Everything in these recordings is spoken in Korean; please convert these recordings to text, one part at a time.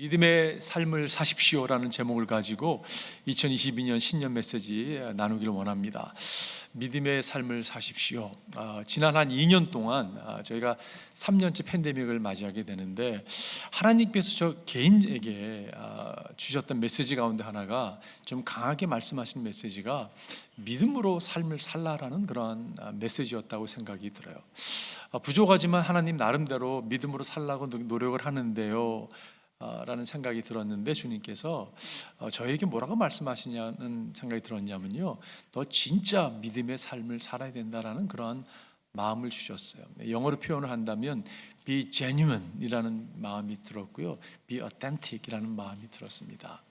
믿음의 삶을 사십시오라는 제목을 가지고 2022년 신년 메시지 나누기를 원합니다. 믿음의 삶을 사십시오. 아, 지난 한 2년 동안 아, 저희가 3년째 팬데믹을 맞이하게 되는데 하나님께서 저 개인에게 아, 주셨던 메시지 가운데 하나가 좀 강하게 말씀하신 메시지가 믿음으로 삶을 살라라는 그러한 아, 메시지였다고 생각이 들어요. 아, 부족하지만 하나님 나름대로 믿음으로 살라고 노- 노력을 하는데요. 아, 라는 생각이 들었는데 주님께서 어, 저에게 뭐라고 말씀하시냐는 생각이 들었냐면요. 너 진짜 믿음의 삶을 살아야 된다라는 그러한 마음을 주셨어요. 네, 영어로 표현을 한다면 be genuine이라는 마음이 들었고요. be authentic이라는 마음이 들었습니다.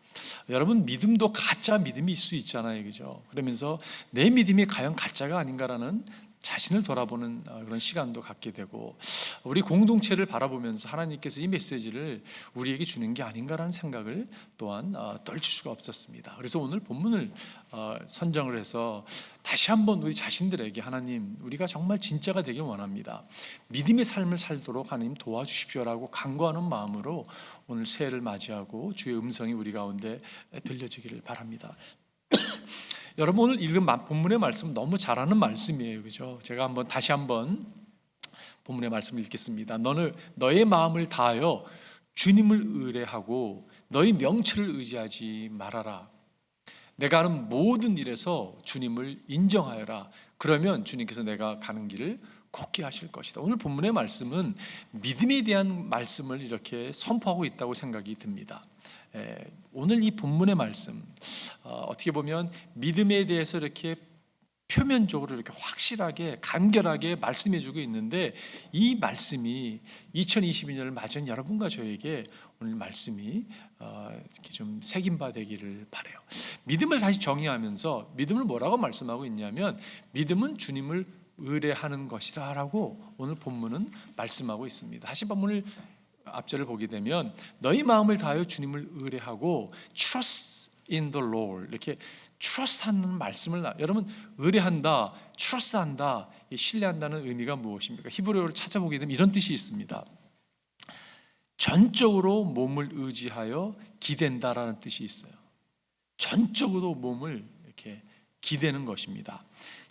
여러분 믿음도 가짜 믿음이 있을 수 있잖아요, 그죠? 그러면서 내 믿음이 과연 가짜가 아닌가라는 자신을 돌아보는 어, 그런 시간도 갖게 되고 우리 공동체를 바라보면서 하나님께서 이 메시지를 우리에게 주는 게 아닌가라는 생각을 또한 어, 떨칠 수가 없었습니다. 그래서 오늘 본문을 어, 선정을 해서 다시 한번 우리 자신들에게 하나님 우리가 정말 진짜가 되길 원합니다. 믿음의 삶을 살도록 하나님 도와주십시오라고 간구하는 마음으로 오늘 새해를 맞이하고 주의 음성이 우리 가운데 들려지기를 바랍니다. 여러분 오늘 읽은 마- 본문의 말씀 너무 잘하는 말씀이에요, 그죠? 제가 한번 다시 한번 본문의 말씀을 읽겠습니다. 너는 너의 마음을 다하여 주님을 의뢰하고 너희 명철을 의지하지 말아라. 내가 하는 모든 일에서 주님을 인정하여라. 그러면 주님께서 내가 가는 길을 걷게 하실 것이다. 오늘 본문의 말씀은 믿음에 대한 말씀을 이렇게 선포하고 있다고 생각이 듭니다. 에, 오늘 이 본문의 말씀 어, 어떻게 보면 믿음에 대해서 이렇게 표면적으로 이렇게 확실하게 간결하게 말씀해 주고 있는데 이 말씀이 2022년을 맞은 여러분과 저에게 오늘 말씀이 어, 이렇게 좀 새김바 되기를 바래요. 믿음을 다시 정의하면서 믿음을 뭐라고 말씀하고 있냐면 믿음은 주님을 의뢰하는 것이다라고 오늘 본문은 말씀하고 있습니다. 다시 본문을 앞절을 보게 되면 너희 마음을 다하여 주님을 의뢰하고 trust in the Lord 이렇게 trust하는 말씀을 나- 여러분 의뢰한다, trust한다, 이 신뢰한다는 의미가 무엇입니까? 히브리어를 찾아보게 되면 이런 뜻이 있습니다. 전적으로 몸을 의지하여 기댄다라는 뜻이 있어요. 전적으로 몸을 이렇게 기대는 것입니다.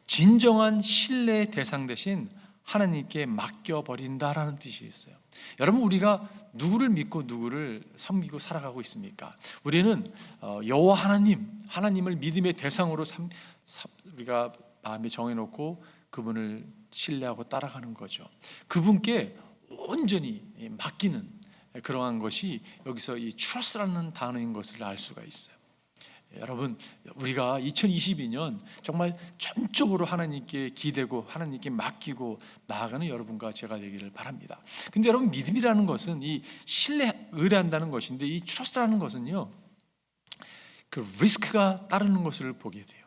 진정한 신뢰의 대상 대신 하나님께 맡겨 버린다라는 뜻이 있어요. 여러분 우리가 누구를 믿고 누구를 섬기고 살아가고 있습니까? 우리는 어, 여호와 하나님, 하나님을 믿음의 대상으로 삼, 삼- 우리가 마음에 정해놓고 그분을 신뢰하고 따라가는 거죠. 그분께 온전히 맡기는 그러한 것이 여기서 이 trust라는 단어인 것을 알 수가 있어요. 여러분 우리가 2022년 정말 전적으로 하나님께 기대고 하나님께 맡기고 나아가는 여러분과 제가 되기를 바랍니다. 근데 여러분 믿음이라는 것은 이 신뢰 의뢰한다는 것인데 이 trust라는 것은요 그 리스크가 따르는 것을 보게 돼요.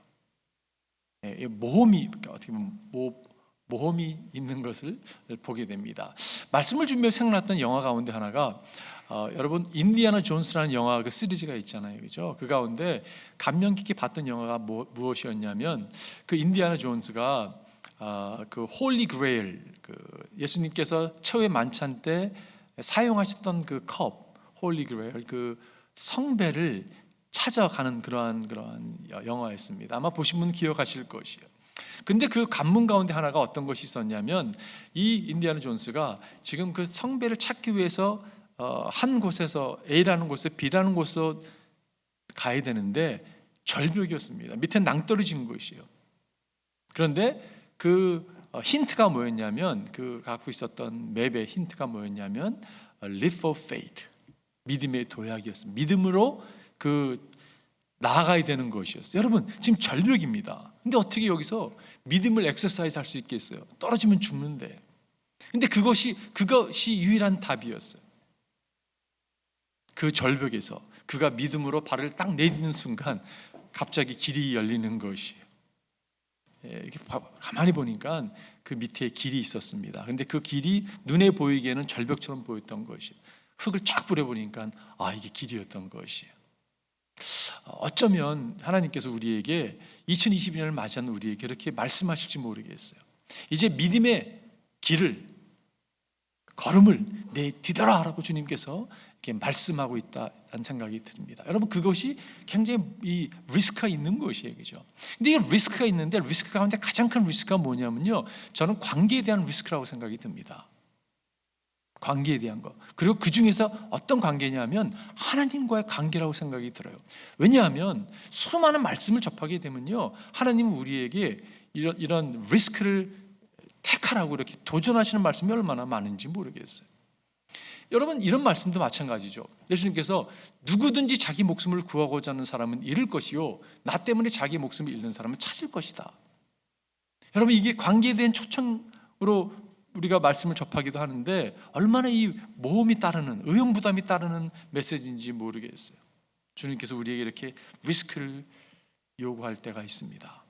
예, 이 모험이 그러니까 어떻게 보면 모, 모험이 있는 것을 보게 됩니다. 말씀을 준비해 생각났던 영화 가운데 하나가 어, 여러분 인디아나 존스라는 영화 그 시리즈가 있잖아요, 그죠? 그 가운데 감명 깊게 봤던 영화가 뭐, 무엇이었냐면 그 인디아나 존스가 아, 그 홀리 그레일 그 예수님께서 최후의 만찬 때 사용하셨던 그 컵, 홀리 그레일 그 성배를 찾아가는 그러한 그러한 영화였습니다. 아마 보신 분 기억하실 것이에요. 근데 그 관문 가운데 하나가 어떤 것이 있었냐면 이 인디아나 존스가 지금 그 성배를 찾기 위해서 어, 한 곳에서 A라는 곳에 B라는 곳으로 가야 되는데 절벽이었습니다. 밑에 낭떠러진 곳이에요. 그런데 그 어, 힌트가 뭐였냐면 그 갖고 있었던 맵의 힌트가 뭐였냐면 어, live of faith 믿음의 도약이었습니다. 믿음으로 그 나아가야 되는 것이었어요. 여러분 지금 절벽입니다. 근데 어떻게 여기서 믿음을 엑서사이즈 할 수 있겠어요? 떨어지면 죽는데. 근데 그것이 그것이 유일한 답이었어요. 그 절벽에서 그가 믿음으로 발을 딱 내딛는 순간 갑자기 길이 열리는 것이에요. 예, 이렇게 봐- 가만히 보니까 그 밑에 길이 있었습니다. 근데 그 길이 눈에 보이기에는 절벽처럼 보였던 것이에요. 흙을 쫙 뿌려보니까 아 이게 길이었던 것이에요. 어쩌면 하나님께서 우리에게 2022년을 맞이한 우리에게 이렇게 말씀하실지 모르겠어요. 이제 믿음의 길을 걸음을 내 뒤더라라고 주님께서 이렇게 말씀하고 있다는 생각이 듭니다. 여러분 그것이 굉장히 이 리스크가 있는 것이에요, 그죠? 근데 이 리스크가 있는데 리스크 가운데 가장 큰 리스크가 뭐냐면요, 저는 관계에 대한 리스크라고 생각이 듭니다. 관계에 대한 거. 그리고 그 중에서 어떤 관계냐면 하나님과의 관계라고 생각이 들어요. 왜냐하면 수많은 말씀을 접하게 되면요, 하나님은 우리에게 이런 이런 리스크를 택하라고 이렇게 도전하시는 말씀이 얼마나 많은지 모르겠어요. 여러분 이런 말씀도 마찬가지죠. 예수님께서 누구든지 자기 목숨을 구하고자 하는 사람은 잃을 것이요 나 때문에 자기 목숨을 잃는 사람은 찾을 것이다. 여러분 이게 관계에 대한 초청으로 우리가 말씀을 접하기도 하는데 얼마나 이 모험이 따르는 의연 부담이 따르는 메시지인지 모르겠어요. 주님께서 우리에게 이렇게 리스크를 요구할 때가 있습니다.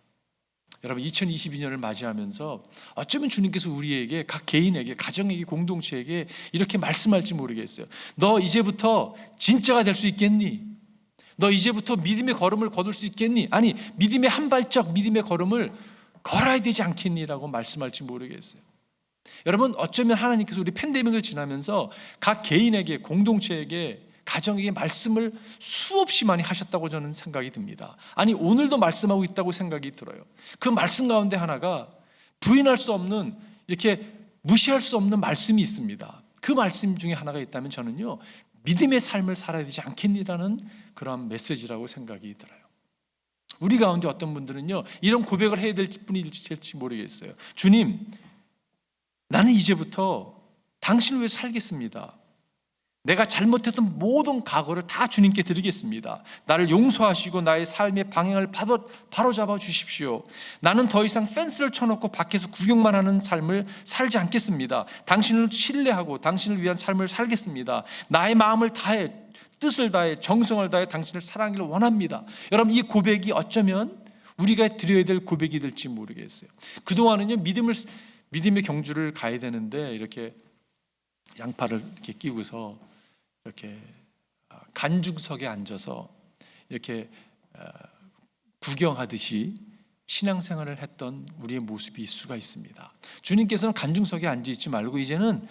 여러분 2022년을 맞이하면서 어쩌면 주님께서 우리에게 각 개인에게 가정에게 공동체에게 이렇게 말씀할지 모르겠어요. 너 이제부터 진짜가 될 수 있겠니? 너 이제부터 믿음의 걸음을 거둘 수 있겠니? 아니 믿음의 한 발짝 믿음의 걸음을 걸어야 되지 않겠니라고 말씀할지 모르겠어요. 여러분 어쩌면 하나님께서 우리 팬데믹을 지나면서 각 개인에게 공동체에게 가정에게 말씀을 수없이 많이 하셨다고 저는 생각이 듭니다. 아니 오늘도 말씀하고 있다고 생각이 들어요. 그 말씀 가운데 하나가 부인할 수 없는 이렇게 무시할 수 없는 말씀이 있습니다. 그 말씀 중에 하나가 있다면 저는요 믿음의 삶을 살아야 되지 않겠니라는 그런 메시지라고 생각이 들어요. 우리 가운데 어떤 분들은요 이런 고백을 해야 될 될지 모르겠어요. 주님, 나는 이제부터 당신을 위해 살겠습니다. 내가 잘못했던 모든 각오를 다 주님께 드리겠습니다. 나를 용서하시고 나의 삶의 방향을 바로, 바로 잡아 주십시오. 나는 더 이상 펜스를 쳐놓고 밖에서 구경만 하는 삶을 살지 않겠습니다. 당신을 신뢰하고 당신을 위한 삶을 살겠습니다. 나의 마음을 다해 뜻을 다해 정성을 다해 당신을 사랑하기를 원합니다. 여러분 이 고백이 어쩌면 우리가 드려야 될 고백이 될지 모르겠어요. 그동안은요 믿음을 믿음의 경주를 가야 되는데 이렇게 양팔을 이렇게 끼고서 이렇게 간중석에 앉아서 이렇게 어, 구경하듯이 신앙생활을 했던 우리의 모습이 수가 있습니다. 주님께서는 간중석에 앉아 있지 말고 이제는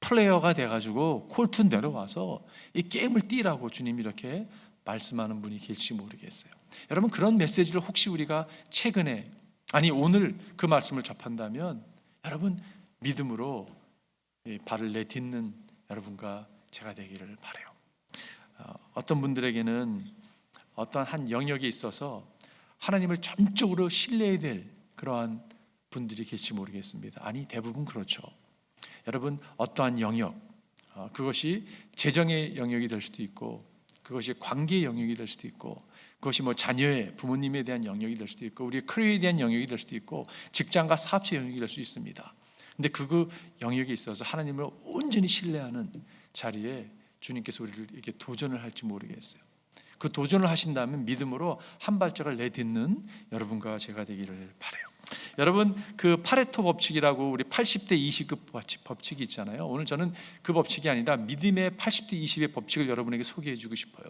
플레이어가 돼가지고 콜트 내려와서 이 게임을 뛰라고 주님이 이렇게 말씀하는 분이 계실지 모르겠어요. 여러분 그런 메시지를 혹시 우리가 최근에 아니 오늘 그 말씀을 접한다면 여러분 믿음으로 발을 내딛는 여러분과 제가 되기를 바래요. 어, 어떤 분들에게는 어떤 한 영역에 있어서 하나님을 전적으로 신뢰해야 될 그러한 분들이 계실지 모르겠습니다. 아니 대부분 그렇죠. 여러분 어떠한 영역 어, 그것이 재정의 영역이 될 수도 있고 그것이 관계의 영역이 될 수도 있고 그것이 뭐 자녀의 부모님에 대한 영역이 될 수도 있고 우리 커리어에 대한 영역이 될 수도 있고 직장과 사업체 영역이 될 수 있습니다. 근데 그 영역에 있어서 하나님을 온전히 신뢰하는 자리에 주님께서 우리를 이렇게 도전을 할지 모르겠어요. 그 도전을 하신다면 믿음으로 한 발짝을 내딛는 여러분과 제가 되기를 바래요. 여러분 그 파레토 법칙이라고 우리 80대 20급 법칙이 있잖아요. 오늘 저는 그 법칙이 아니라 믿음의 80대 20의 법칙을 여러분에게 소개해 주고 싶어요.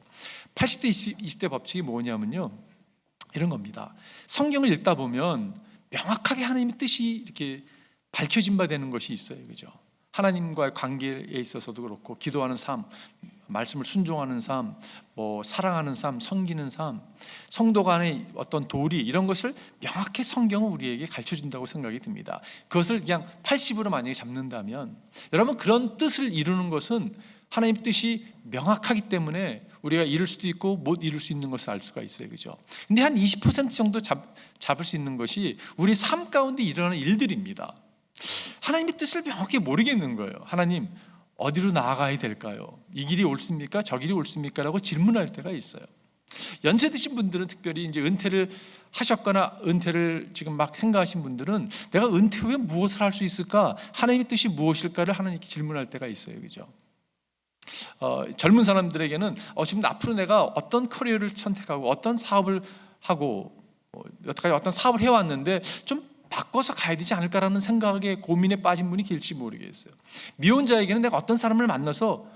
80대 20, 대 법칙이 뭐냐면요. 이런 겁니다. 성경을 읽다 보면 명확하게 하나님의 뜻이 이렇게 밝혀진 바 되는 것이 있어요. 그죠? 하나님과의 관계에 있어서도 그렇고 기도하는 삶, 말씀을 순종하는 삶, 뭐 사랑하는 삶, 섬기는 삶, 성도 간의 어떤 도리 이런 것을 명확히 성경은 우리에게 가르쳐 준다고 생각이 듭니다. 그것을 그냥 80으로 만약에 잡는다면 여러분 그런 뜻을 이루는 것은 하나님 뜻이 명확하기 때문에 우리가 이룰 수도 있고 못 이룰 수 있는 것을 알 수가 있어요. 그죠? 근데 한 20% 정도 잡, 잡을 수 있는 것이 우리 삶 가운데 일어나는 일들입니다. 하나님의 뜻을 명확히 모르겠는 거예요. 하나님 어디로 나아가야 될까요? 이 길이 옳습니까? 저 길이 옳습니까? 라고 질문할 때가 있어요. 연세 드신 분들은 특별히 이제 은퇴를 하셨거나 은퇴를 지금 막 생각하신 분들은 내가 은퇴 후에 무엇을 할 수 있을까? 하나님의 뜻이 무엇일까를 하나님께 질문할 때가 있어요. 그죠? 어, 젊은 사람들에게는 어, 지금 앞으로 내가 어떤 커리어를 선택하고 어떤 사업을 하고 어, 여태까지 어떤 사업을 해왔는데 좀 바꿔서 가야 되지 않을까라는 생각에 고민에 빠진 분이 계실지 모르겠어요. 미혼자에게는 내가 어떤 사람을 만나서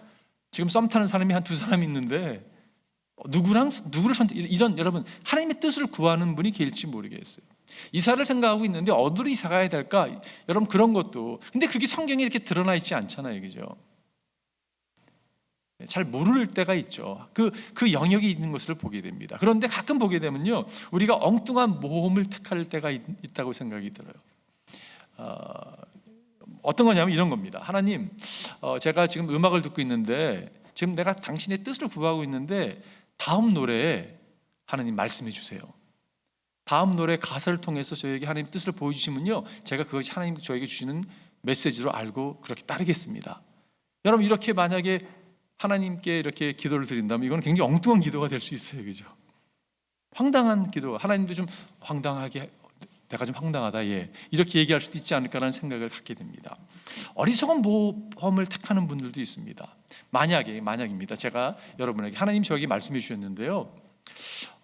지금 썸 타는 사람이 한 두 사람 있는데 누구랑 누구를 선택 이런 여러분 하나님의 뜻을 구하는 분이 계실지 모르겠어요. 이사를 생각하고 있는데 어디로 이사 가야 될까? 여러분 그런 것도 근데 그게 성경에 이렇게 드러나 있지 않잖아요, 그죠? 잘 모를 때가 있죠. 그, 그 영역이 있는 것을 보게 됩니다. 그런데 가끔 보게 되면요. 우리가 엉뚱한 모험을 택할 때가 있, 다고 생각이 들어요. 어, 어떤 거냐면 이런 겁니다. 하나님, 어, 제가 지금 음악을 듣고 있는데 지금 내가 당신의 뜻을 구하고 있는데 다음 노래에 하나님 말씀해 주세요. 다음 노래 가사를 통해서 저에게 하나님 뜻을 보여주시면요, 제가 그것이 하나님 저에게 주시는 메시지로 알고 그렇게 따르겠습니다. 여러분 이렇게 만약에 하나님께 이렇게 기도를 드린다면 이건 굉장히 엉뚱한 기도가 될 수 있어요, 그죠? 황당한 기도, 하나님도 좀 황당하게 내가 좀 황당하다, 예 이렇게 얘기할 수도 있지 않을까라는 생각을 갖게 됩니다. 어리석은 모험을 택하는 분들도 있습니다. 만약에 만약입니다. 제가 여러분에게 하나님 저에게 말씀해 주셨는데요.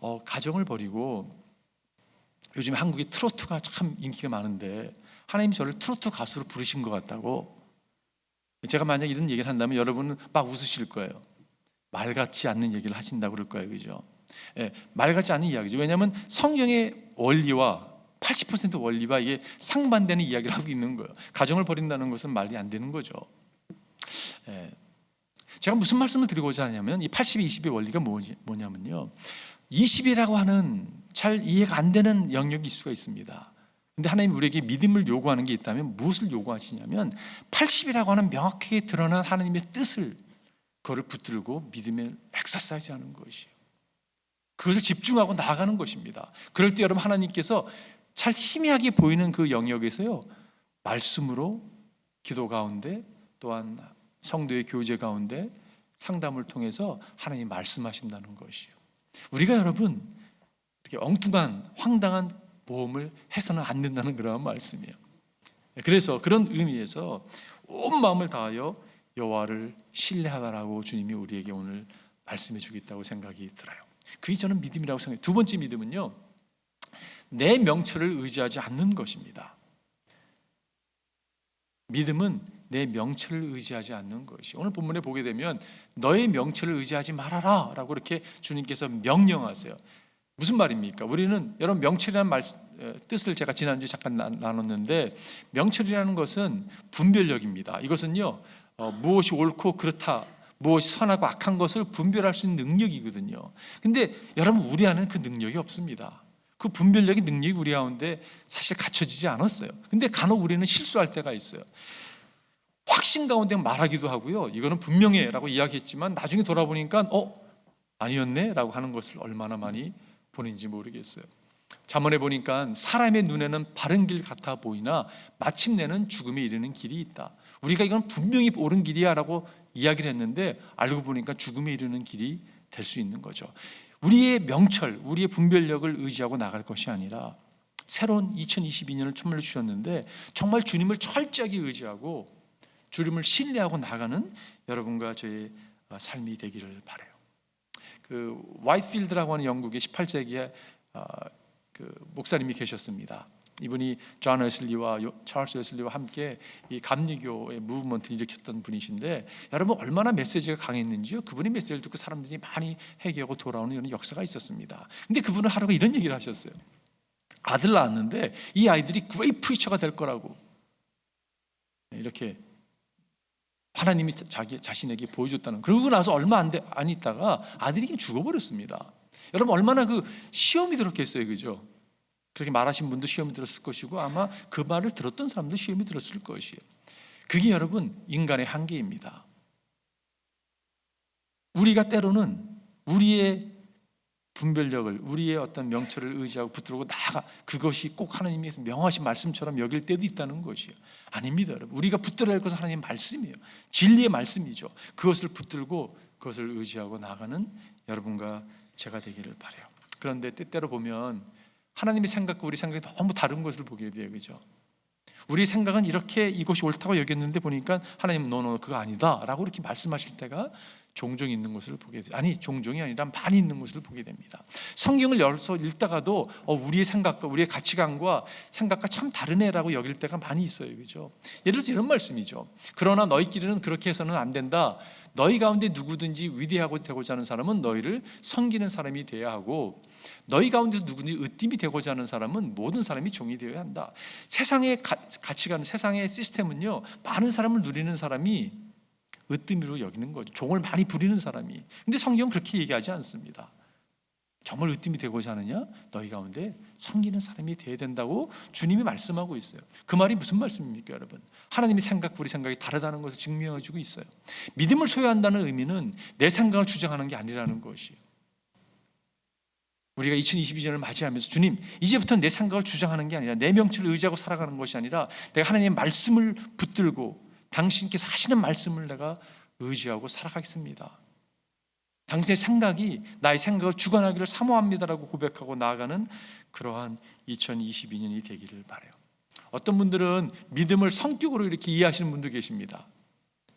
어, 가정을 버리고 요즘 한국이 트로트가 참 인기가 많은데 하나님 저를 트로트 가수로 부르신 것 같다고 제가 만약 이런 얘기를 한다면 여러분은 막 웃으실 거예요. 말 같지 않는 얘기를 하신다고 그럴 거예요. 그죠? 예, 말 같지 않은 이야기죠. 왜냐하면 성경의 원리와 80% 원리와 이게 상반되는 이야기를 하고 있는 거예요. 가정을 버린다는 것은 말이 안 되는 거죠. 예. 제가 무슨 말씀을 드리고자 하냐면 이 80, 20의 원리가 뭐지, 뭐냐면요. 20이라고 하는 잘 이해가 안 되는 영역일 수가 있습니다. 근데 하나님 우리에게 믿음을 요구하는 게 있다면 무엇을 요구하시냐면 80이라고 하는 명확하게 드러난 하나님의 뜻을 그거를 붙들고 믿음을 엑서사이즈 하는 것이에요. 그것을 집중하고 나아가는 것입니다. 그럴 때 여러분 하나님께서 잘 희미하게 보이는 그 영역에서요. 말씀으로 기도 가운데 또한 성도의 교제 가운데 상담을 통해서 하나님 말씀하신다는 것이에요. 우리가 여러분 이렇게 엉뚱한 황당한 모험을 해서는 안 된다는 그런 말씀이에요. 그래서 그런 의미에서 온 마음을 다하여 여호와를 신뢰하라고 주님이 우리에게 오늘 말씀해 주겠다고 생각이 들어요. 그게 저는 믿음이라고 생각해요. 두 번째 믿음은요. 내 명철을 의지하지 않는 것입니다. 믿음은 내 명철을 의지하지 않는 것이 오늘 본문에 보게 되면 너의 명철을 의지하지 말아라 라고 이렇게 주님께서 명령하세요. 무슨 말입니까? 우리는 여러분 명철이라는 말 뜻을 제가 지난주에 잠깐 나눴는데 명철이라는 것은 분별력입니다. 이것은요 어, 무엇이 옳고 그렇다, 무엇이 선하고 악한 것을 분별할 수 있는 능력이거든요. 근데 여러분 우리 안에는 그 능력이 없습니다. 그 분별력의 능력이 우리 가운데 사실 갖춰지지 않았어요. 근데 간혹 우리는 실수할 때가 있어요. 확신 가운데 말하기도 하고요. 이거는 분명해라고 이야기했지만 나중에 돌아보니까 어 아니었네라고 하는 것을 얼마나 많이 보는지 모르겠어요. 잠언에 보니까 사람의 눈에는 바른 길 같아 보이나 마침내는 죽음에 이르는 길이 있다. 우리가 이건 분명히 옳은 길이야라고 이야기를 했는데 알고 보니까 죽음에 이르는 길이 될 수 있는 거죠. 우리의 명철, 우리의 분별력을 의지하고 나갈 것이 아니라 새로운 2022년을 선물로 주셨는데 정말 주님을 철저하게 의지하고 주님을 신뢰하고 나가는 여러분과 저의 삶이 되기를 바래요. 그 와이필드라고 하는 영국의 18세기에 그 목사님이 계셨습니다. 이분이 존 웨슬리와 찰스 웨슬리와 함께 이 감리교의 무브먼트를 일으켰던 분이신데 여러분 얼마나 메시지가 강했는지요. 그분의 메시지를 듣고 사람들이 많이 회개하고 돌아오는 이런 역사가 있었습니다. 근데 그분은 하루가 이런 얘기를 하셨어요. 아들 낳았는데 이 아이들이 그레이 프리처가 될 거라고 이렇게 하나님이 자기 자신에게 보여줬다는. 그러고 나서 얼마 안, 돼, 안 있다가 아들이 죽어버렸습니다. 여러분 얼마나 그 시험이 들었겠어요, 그죠? 그렇게 말하신 분도 시험이 들었을 것이고 아마 그 말을 들었던 사람도 시험이 들었을 것이에요. 그게 여러분 인간의 한계입니다. 우리가 때로는 우리의 분별력을 우리의 어떤 명철을 의지하고 붙들고 나가 그것이 꼭 하나님께서 명하신 말씀처럼 여길 때도 있다는 것이에요. 아닙니다, 여러분. 우리가 붙들어야 할 것은 하나님 말씀이에요. 진리의 말씀이죠. 그것을 붙들고 그것을 의지하고 나가는 여러분과 제가 되기를 바래요. 그런데 때때로 보면 하나님의 생각과 우리 생각이 너무 다른 것을 보게 돼요. 그죠? 우리 생각은 이렇게 이것이 옳다고 여겼는데 보니까 하나님 너너 그거 아니다라고 이렇게 말씀하실 때가 종종 있는 것을 보게 돼요. 아니 종종이 아니라 많이 있는 것을 보게 됩니다. 성경을 열서 읽다가도 어, 우리의 생각과 우리의 가치관과 생각과 참 다르네라고 여길 때가 많이 있어요. 그죠? 예를 들어서 이런 말씀이죠. 그러나 너희끼리는 그렇게 해서는 안 된다. 너희 가운데 누구든지 위대하고 되고자 하는 사람은 너희를 섬기는 사람이 되어야 하고 너희 가운데서 누구든지 으뜸이 되고자 하는 사람은 모든 사람이 종이 되어야 한다. 세상의 가, 가치관, 세상의 시스템은요 많은 사람을 누리는 사람이 으뜸으로 여기는 거죠. 종을 많이 부리는 사람이. 근데 성경은 그렇게 얘기하지 않습니다. 정말 으뜸이 되고자 하느냐? 너희 가운데 섬기는 사람이 돼야 된다고 주님이 말씀하고 있어요. 그 말이 무슨 말씀입니까, 여러분? 하나님의 생각, 우리 생각이 다르다는 것을 증명해주고 있어요. 믿음을 소유한다는 의미는 내 생각을 주장하는 게 아니라는 것이에요. 우리가 2022년을 맞이하면서 주님, 이제부터 내 생각을 주장하는 게 아니라 내 명치를 의지하고 살아가는 것이 아니라 내가 하나님의 말씀을 붙들고 당신께서 하시는 말씀을 내가 의지하고 살아가겠습니다. 당신의 생각이 나의 생각을 주관하기를 사모합니다라고 고백하고 나아가는 그러한 2022년이 되기를 바래요. 어떤 분들은 믿음을 성격으로 이렇게 이해하시는 분도 계십니다.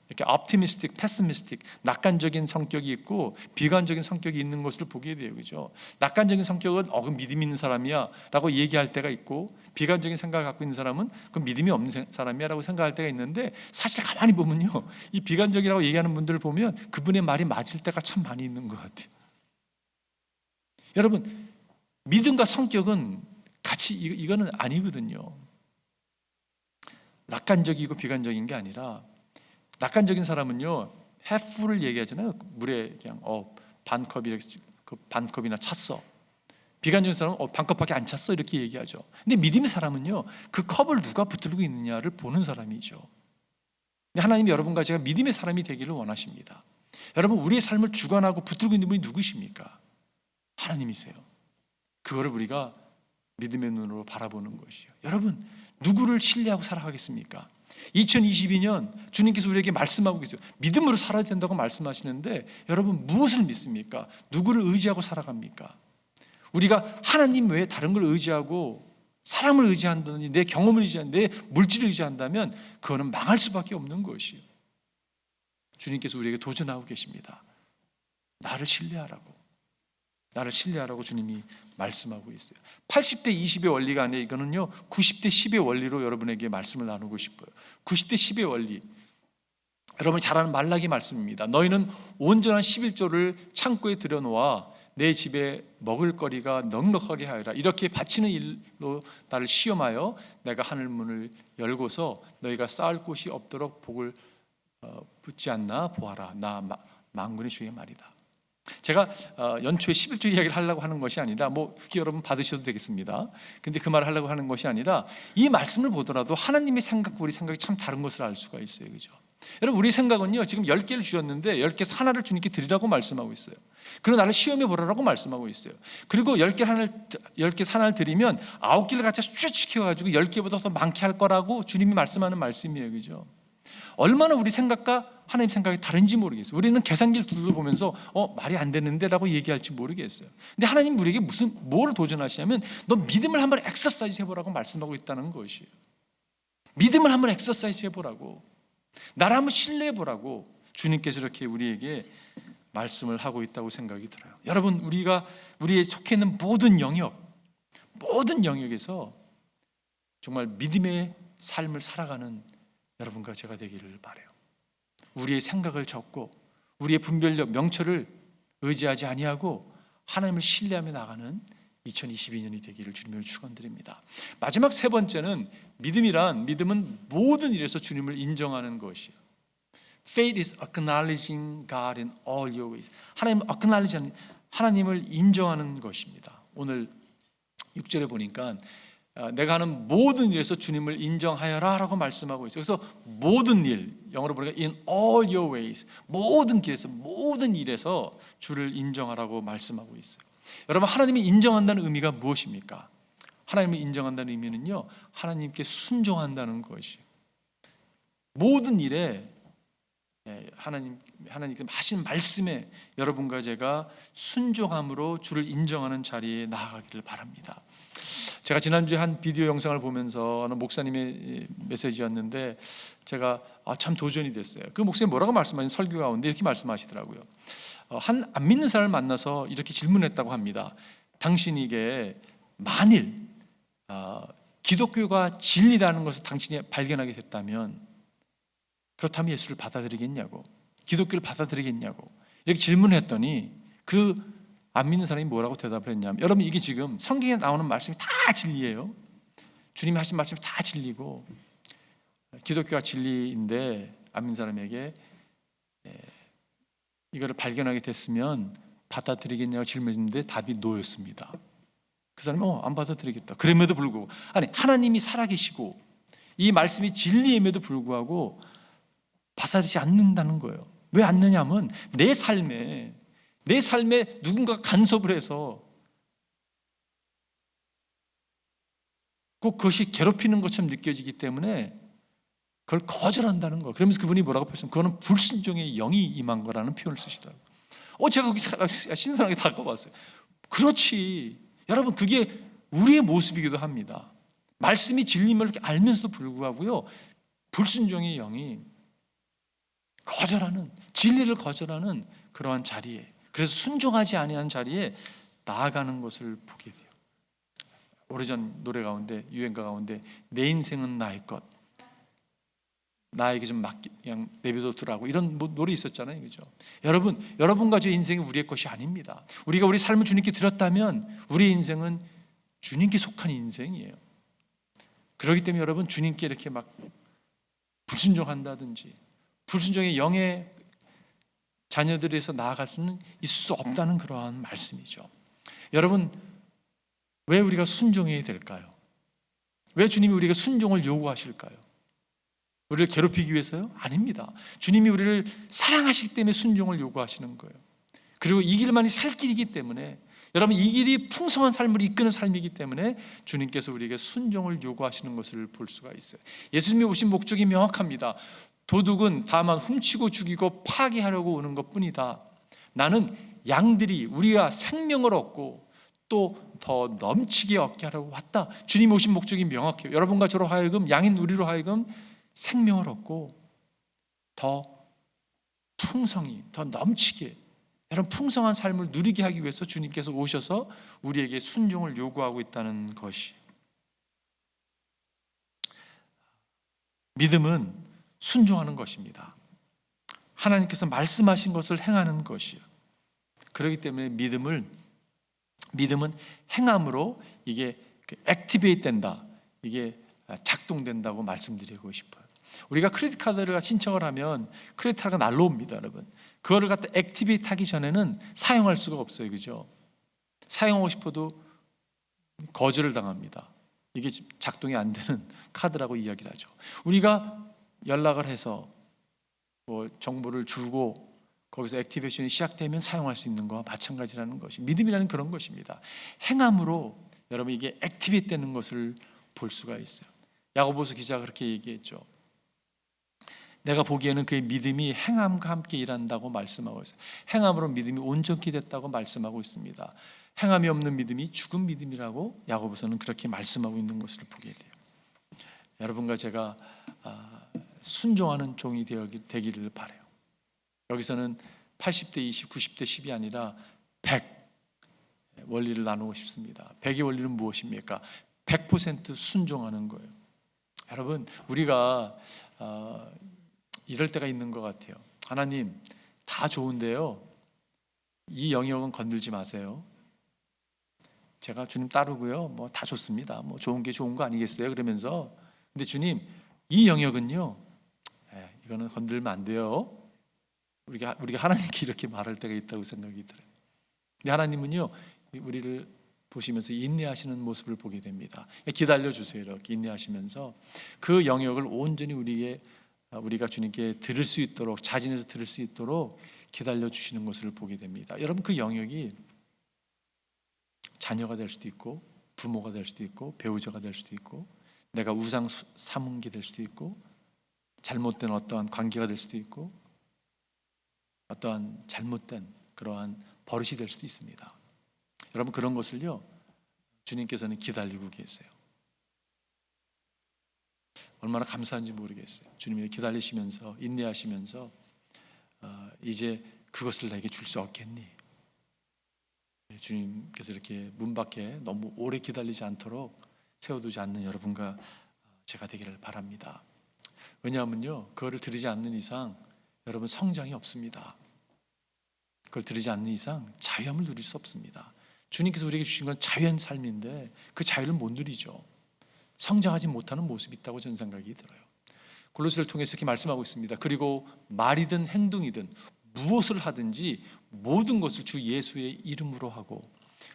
이렇게 optimistic, pessimistic, 낙관적인 성격이 있고 비관적인 성격이 있는 것을 보게 돼요, 그죠? 낙관적인 성격은 어, 그 믿음 있는 사람이야라고 얘기할 때가 있고 비관적인 생각을 갖고 있는 사람은 그 믿음이 없는 사람이야라고 생각할 때가 있는데 사실 가만히 보면요, 이 비관적이라고 얘기하는 분들을 보면 그분의 말이 맞을 때가 참 많이 있는 것 같아요. 여러분, 믿음과 성격은 같이 이- 이거는 아니거든요. 낙관적이고 비관적인 게 아니라 낙관적인 사람은요 half를 얘기하잖아요. 물에 그냥 어 반 컵 이렇게 그 반 컵이나 찼어. 비관적인 사람은 어, 반 컵밖에 안 찼어. 이렇게 얘기하죠. 근데 믿음의 사람은요 그 컵을 누가 붙들고 있느냐를 보는 사람이죠. 하나님이 여러분과 제가 믿음의 사람이 되기를 원하십니다. 여러분 우리의 삶을 주관하고 붙들고 있는 분이 누구십니까? 하나님이세요. 그거를 우리가 믿음의 눈으로 바라보는 것이요. 여러분 누구를 신뢰하고 살아가겠습니까 2022년 주님께서 우리에게 말씀하고 계세요. 믿음으로 살아야 된다고 말씀하시는데 여러분 무엇을 믿습니까? 누구를 의지하고 살아갑니까? 우리가 하나님 외에 다른 걸 의지하고 사람을 의지한다든지 내 경험을 의지한 내 물질을 의지한다면 그거는 망할 수밖에 없는 것이에요. 주님께서 우리에게 도전하고 계십니다. 나를 신뢰하라고. 나를 신뢰하라고 주님이 말씀하고 있어요. 80대 20의 원리가 아니라 이거는요. 90대 10의 원리로 여러분에게 말씀을 나누고 싶어요. 90대 10의 원리. 여러분 잘 아는 말라기 말씀입니다. 너희는 온전한 11조를 창고에 들여놓아 내 집에 먹을 거리가 넉넉하게 하여라. 이렇게 바치는 일로 나를 시험하여 내가 하늘 문을 열고서 너희가 쌓을 곳이 없도록 복을 어, 붙지 않나 보아라. 나 마- 만군의 주의 말이다. 제가 어, 연초에 11조 이야기를 하려고 하는 것이 아니라 뭐 그게 여러분 받으셔도 되겠습니다. 근데 그 말을 하려고 하는 것이 아니라 이 말씀을 보더라도 하나님의 생각과 우리 생각이 참 다른 것을 알 수가 있어요. 그죠? 여러분 우리 생각은요. 지금 10개를 주셨는데 10개에서 하나를 주님께 드리라고 말씀하고 있어요. 그리고 나를 시험해 보라고 말씀하고 있어요. 그리고 10개 하나를 10개 하나를 드리면 9개를 같이 수치시켜 가지고 10개보다 더 많게 할 거라고 주님이 말씀하는 말씀이에요. 그죠? 얼마나 우리 생각과 하나님 생각이 다른지 모르겠어요. 우리는 계산기를 두들겨 보면서 어 말이 안 되는데라고 얘기할지 모르겠어요. 근데 하나님 우리에게 무슨 뭘 도전하시냐면 너 믿음을 한번 엑서사이즈 해보라고 말씀하고 있다는 것이에요. 믿음을 한번 엑서사이즈 해보라고 나를 한번 신뢰해 보라고 주님께서 이렇게 우리에게 말씀을 하고 있다고 생각이 들어요. 여러분 우리가 우리의 속해 있는 모든 영역 모든 영역에서 정말 믿음의 삶을 살아가는 여러분과 제가 되기를 바래요. 우리의 생각을 접고 우리의 분별력, 명철을 의지하지 아니하고 하나님을 신뢰하며 나가는 2022년이 되기를 주님을 축원드립니다. 마지막 세 번째는 믿음이란 믿음은 모든 일에서 주님을 인정하는 것이에요. Faith is acknowledging God in all your ways. 하나님 acknowledge 하나님을 인정하는 것입니다. 오늘 6절에 보니까 아, 내가 하는 모든 일에서 주님을 인정하여라라고 말씀하고 있어요. 그래서 모든 일 영어로 보니까 in all your ways 모든 길에서 모든 일에서 주를 인정하라고 말씀하고 있어요. 여러분 하나님이 인정한다는 의미가 무엇입니까? 하나님을 인정한다는 의미는요 하나님께 순종한다는 것이 모든 일에 예, 하나님 하나님께 하신 말씀에 여러분과 제가 순종함으로 주를 인정하는 자리에 나아가기를 바랍니다. 제가 지난주에 한 비디오 영상을 보면서 어느 목사님의 메시지였는데 제가 아, 참 도전이 됐어요. 그 목사님 뭐라고 말씀하신 설교 가운데 이렇게 말씀하시더라고요. 어, 한안 믿는 사람을 만나서 이렇게 질문했다고 합니다. 당신에게 만일 어, 기독교가 진리라는 것을 당신이 발견하게 됐다면 그렇다면 예수를 받아들이겠냐고 기독교를 받아들이겠냐고 이렇게 질문했더니 그 안 믿는 사람이 뭐라고 대답을 했냐면 여러분 이게 지금 성경에 나오는 말씀이 다 진리예요. 주님이 하신 말씀이 다 진리고 기독교가 진리인데 안 믿는 사람에게 이거를 발견하게 됐으면 받아들이겠냐고 질문했는데 답이 노였습니다. 그 사람이 어, 안 받아들이겠다. 그럼에도 불구하고 아니 하나님이 살아계시고 이 말씀이 진리임에도 불구하고 받아들이지 않는다는 거예요. 왜 않느냐면 내 삶에 내 삶에 누군가 간섭을 해서 꼭 그것이 괴롭히는 것처럼 느껴지기 때문에 그걸 거절한다는 거. 그러면서 그분이 뭐라고 표현했어요? 그거는 불순종의 영이 임한 거라는 표현을 쓰시더라고요. 어, 제가 거기 신선하게 다가봤어요. 그렇지. 여러분, 그게 우리의 모습이기도 합니다. 말씀이 진리임을 알면서도 불구하고요. 불순종의 영이 거절하는 진리를 거절하는 그러한 자리에 그래서 순종하지 아니하는 자리에 나아가는 것을 보게 돼요. 오래전 노래 가운데 유행가 가운데 내 인생은 나의 것 나에게 좀 맡기 그냥 내비둬두라고 이런 뭐 노래 있었잖아요, 그죠? 여러분, 여러분과 제 인생이 우리의 것이 아닙니다. 우리가 우리 삶을 주님께 드렸다면 우리의 인생은 주님께 속한 인생이에요. 그렇기 때문에 여러분 주님께 이렇게 막 불순종한다든지 불순종의 영의 자녀들에서 나아갈 수는 있을 수 없다는 그러한 말씀이죠. 여러분 왜 우리가 순종해야 될까요? 왜 주님이 우리가 순종을 요구하실까요? 우리를 괴롭히기 위해서요? 아닙니다. 주님이 우리를 사랑하시기 때문에 순종을 요구하시는 거예요. 그리고 이 길만이 살 길이기 때문에 여러분 이 길이 풍성한 삶을 이끄는 삶이기 때문에 주님께서 우리에게 순종을 요구하시는 것을 볼 수가 있어요. 예수님이 오신 목적이 명확합니다. 도둑은 다만 훔치고 죽이고 파괴하려고 오는 것 뿐이다. 나는 양들이 우리가 생명을 얻고 또 더 넘치게 얻게 하려고 왔다. 주님 오신 목적이 명확해요. 여러분과 저로 하여금 양인 우리로 하여금 생명을 얻고 더 풍성히 더 넘치게 여러분 풍성한 삶을 누리게 하기 위해서 주님께서 오셔서 우리에게 순종을 요구하고 있다는 것이 믿음은 순종하는 것입니다. 하나님께서 말씀하신 것을 행하는 것이요. 그렇기 때문에 믿음을 믿음은 행함으로 이게 액티베이트 된다. 이게 작동된다고 말씀드리고 싶어요. 우리가 크레딧 카드를 신청을 하면 크레딧 카드가 날라옵니다, 여러분. 그거를 갖다 액티베이트 하기 전에는 사용할 수가 없어요. 그죠? 사용하고 싶어도 거절을 당합니다. 이게 작동이 안 되는 카드라고 이야기를 하죠. 우리가 연락을 해서 뭐 정보를 주고 거기서 액티베이션이 시작되면 사용할 수 있는 거와 마찬가지라는 것이 믿음이라는 그런 것입니다. 행함으로 여러분 이게 액티베이트 되는 것을 볼 수가 있어요. 야고보서 기자가 그렇게 얘기했죠. 내가 보기에는 그의 믿음이 행함과 함께 일한다고 말씀하고 있어요. 행함으로 믿음이 온전히 됐다고 말씀하고 있습니다. 행함이 없는 믿음이 죽은 믿음이라고 야고보서는 그렇게 말씀하고 있는 것을 보게 돼요. 여러분과 제가 아, 순종하는 종이 되기를 바래요. 여기서는 80대 20, 90대 10이 아니라 100 원리를 나누고 싶습니다. 100의 원리는 무엇입니까? 100% 순종하는 거예요. 여러분, 우리가 어, 이럴 때가 있는 것 같아요. 하나님, 다 좋은데요. 이 영역은 건들지 마세요. 제가 주님 따르고요. 뭐 다 좋습니다. 뭐 좋은 게 좋은 거 아니겠어요? 그러면서 근데 주님, 이 영역은요. 에, 이거는 건들면 안 돼요. 우리가 우리가 하나님께 이렇게 말할 때가 있다고 생각이 들어요. 근데 하나님은요. 우리를 보시면서 인내하시는 모습을 보게 됩니다. 기다려 주세요. 이렇게 인내하시면서 그 영역을 온전히 우리의 우리가 주님께 들을 수 있도록 자진해서 들을 수 있도록 기다려 주시는 것을 보게 됩니다. 여러분 그 영역이 자녀가 될 수도 있고 부모가 될 수도 있고 배우자가 될 수도 있고 내가 우상 게될 수도 있고 잘못된 어떠한 관계가 될 수도 있고 어떠한 잘못된 그러한 버릇이 될 수도 있습니다. 여러분 그런 것을요 주님께서는 기다리고 계세요. 얼마나 감사한지 모르겠어요. 주님이 기다리시면서 인내하시면서 어, 이제 그것을 내게 줄 수 없겠니? 네, 주님께서 이렇게 문 밖에 너무 오래 기다리지 않도록 세워두지 않는 여러분과 제가 되기를 바랍니다. 왜냐하면요, 그거를 들이지 않는 이상 여러분 성장이 없습니다. 그걸 들이지 않는 이상 자유함을 누릴 수 없습니다. 주님께서 우리에게 주신 건 자유한 삶인데 그 자유를 못 누리죠. 성장하지 못하는 모습이 있다고 저는 생각이 들어요. 골로새를 통해서 이렇게 말씀하고 있습니다. 그리고 말이든 행동이든 무엇을 하든지 모든 것을 주 예수의 이름으로 하고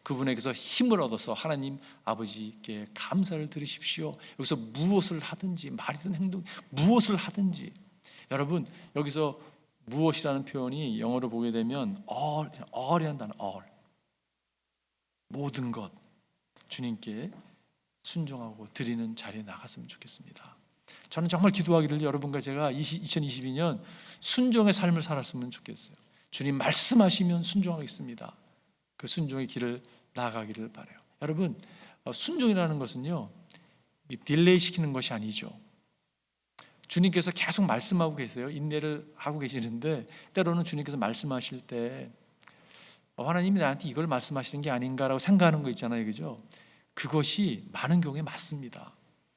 그분에게서 힘을 얻어서 하나님 아버지께 감사를 드리십시오. 여기서 무엇을 하든지 말이든 행동 무엇을 하든지 여러분 여기서 무엇이라는 표현이 영어로 보게 되면 all all이라는 단어 all 모든 것 주님께 순종하고 드리는 자리에 나갔으면 좋겠습니다. 저는 정말 기도하기를 여러분과 제가 2022년 순종의 삶을 살았으면 좋겠어요. 주님 말씀하시면 순종하겠습니다. 그 순종의 길을 나아가기를 바래요. 여러분 어, 순종이라는 것은요 이 딜레이 시키는 것이 아니죠. 주님께서 계속 말씀하고 계세요. 인내를 하고 계시는데 때로는 주님께서 말씀하실 때 어, 하나님이 나한테 이걸 말씀하시는 게 아닌가라고 생각하는 거 있잖아요, 그죠? 그것이 많은 경우에 맞습니다.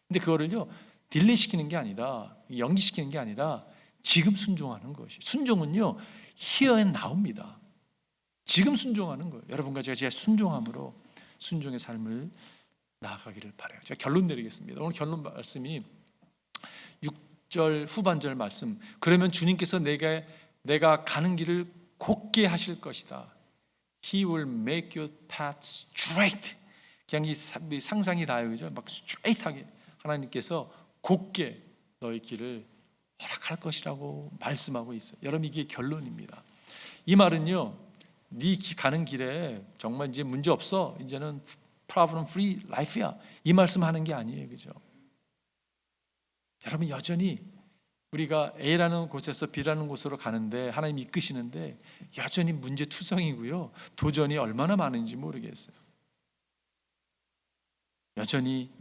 근데 그거를요 딜레이 시키는 게 아니라 연기시키는 게 아니라 지금 순종하는 것이 순종은요 and now입니다. 지금 순종하는 거예요. 여러분과 제가 제 순종함으로 순종의 삶을 나아가기를 바래요. 제가 결론 내리겠습니다. 오늘 결론 말씀이 6절 후반절 말씀. 그러면 주님께서 내가 내가 가는 길을 곧게 하실 것이다. He will make your path straight. 그냥 이 상상이 다요, 그죠? 막 straight하게 하나님께서 곧게 너의 길을 허락할 것이라고 말씀하고 있어요. 여러분 이게 결론입니다. 이 말은요, 네 기- 가는 길에 정말 이제 문제 없어. 이제는 problem free life야. 이 말씀하는 게 아니에요, 그죠? 여러분 여전히 우리가 A라는 곳에서 B라는 곳으로 가는데 하나님 이끄시는데 여전히 문제 투성이고요. 도전이 얼마나 많은지 모르겠어요. 여전히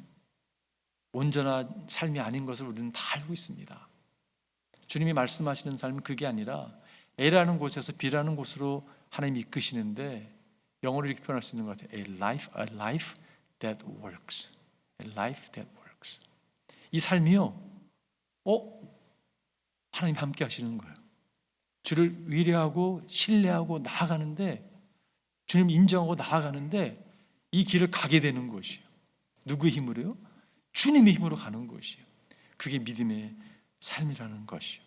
온전한 삶이 아닌 것을 우리는 다 알고 있습니다. 주님이 말씀하시는 삶은 그게 아니라 A라는 곳에서 B라는 곳으로 하나님 이끄시는데 영어로 이렇게 표현할 수 있는 것 같아요. A life, a life that works. A life that works. 이 삶이요. 어? 하나님 함께 하시는 거예요. 주를 위례하고 신뢰하고 나아가는데 주님 인정하고 나아가는데 이 길을 가게 되는 것이에요. 누구의 힘으로요? 주님의 힘으로 가는 것이에요. 그게 믿음의 삶이라는 것이요.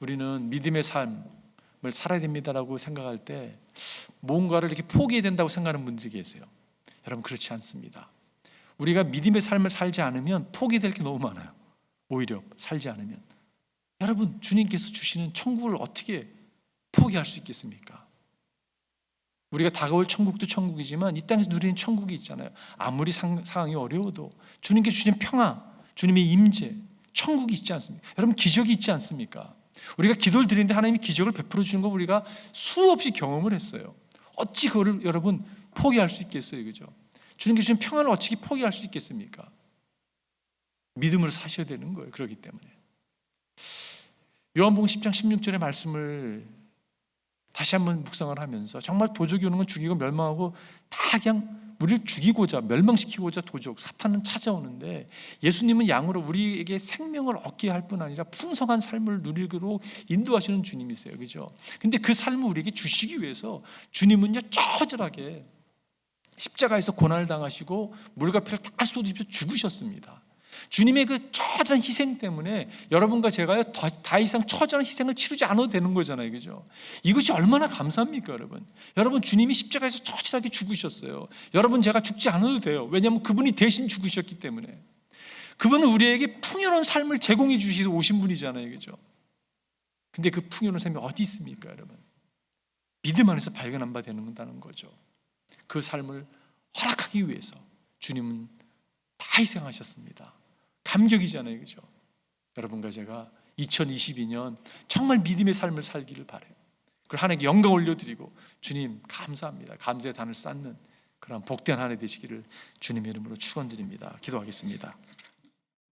우리는 믿음의 삶을 살아야 됩니다라고 생각할 때 뭔가를 이렇게 포기해야 된다고 생각하는 분들이 계세요. 여러분 그렇지 않습니다. 우리가 믿음의 삶을 살지 않으면 포기될 게 너무 많아요. 오히려 살지 않으면 여러분 주님께서 주시는 천국을 어떻게 포기할 수 있겠습니까? 우리가 다가올 천국도 천국이지만 이 땅에서 누리는 천국이 있잖아요. 아무리 상, 상황이 어려워도 주님께 주신 평화, 주님의 임재, 천국이 있지 않습니까? 여러분 기적이 있지 않습니까? 우리가 기도를 드리는데 하나님이 기적을 베풀어 주는 거 우리가 수없이 경험을 했어요. 어찌 그거를 여러분 포기할 수 있겠어요, 그죠? 주님께 주신 평안을 어떻게 포기할 수 있겠습니까? 믿음으로 사셔야 되는 거예요. 그렇기 때문에. 요한복음 10장 16절의 말씀을 다시 한번 묵상을 하면서 정말 도적이 오는 건 죽이고 멸망하고 다 그냥 우리를 죽이고자 멸망시키고자 도적 사탄은 찾아오는데 예수님은 양으로 우리에게 생명을 얻게 할 뿐 아니라 풍성한 삶을 누리도록 인도하시는 주님이세요. 그죠? 근데 그 삶을 우리에게 주시기 위해서 주님은요 처절하게 십자가에서 고난을 당하시고 물과 피를 다 쏟으시면서 죽으셨습니다. 주님의 그 처절한 희생 때문에 여러분과 제가요 더, 더 이상 처절한 희생을 치르지 않아도 되는 거잖아요, 그죠? 이것이 얼마나 감사합니까, 여러분? 여러분 주님이 십자가에서 처절하게 죽으셨어요. 여러분 제가 죽지 않아도 돼요. 왜냐하면 그분이 대신 죽으셨기 때문에. 그분은 우리에게 풍요로운 삶을 제공해 주시서 오신 분이잖아요, 그죠? 근데 그 풍요로운 삶이 어디 있습니까, 여러분? 믿음 안에서 발견한 바 되는다는 거죠. 그 삶을 허락하기 위해서 주님은 다 희생하셨습니다. 감격이잖아요, 그죠? 여러분과 제가 2022년 정말 믿음의 삶을 살기를 바래요. 그걸 하나님께 영광 올려드리고 주님 감사합니다. 감사의 단을 쌓는 그런 복된 한 해 되시기를 주님의 이름으로 축원드립니다. 기도하겠습니다.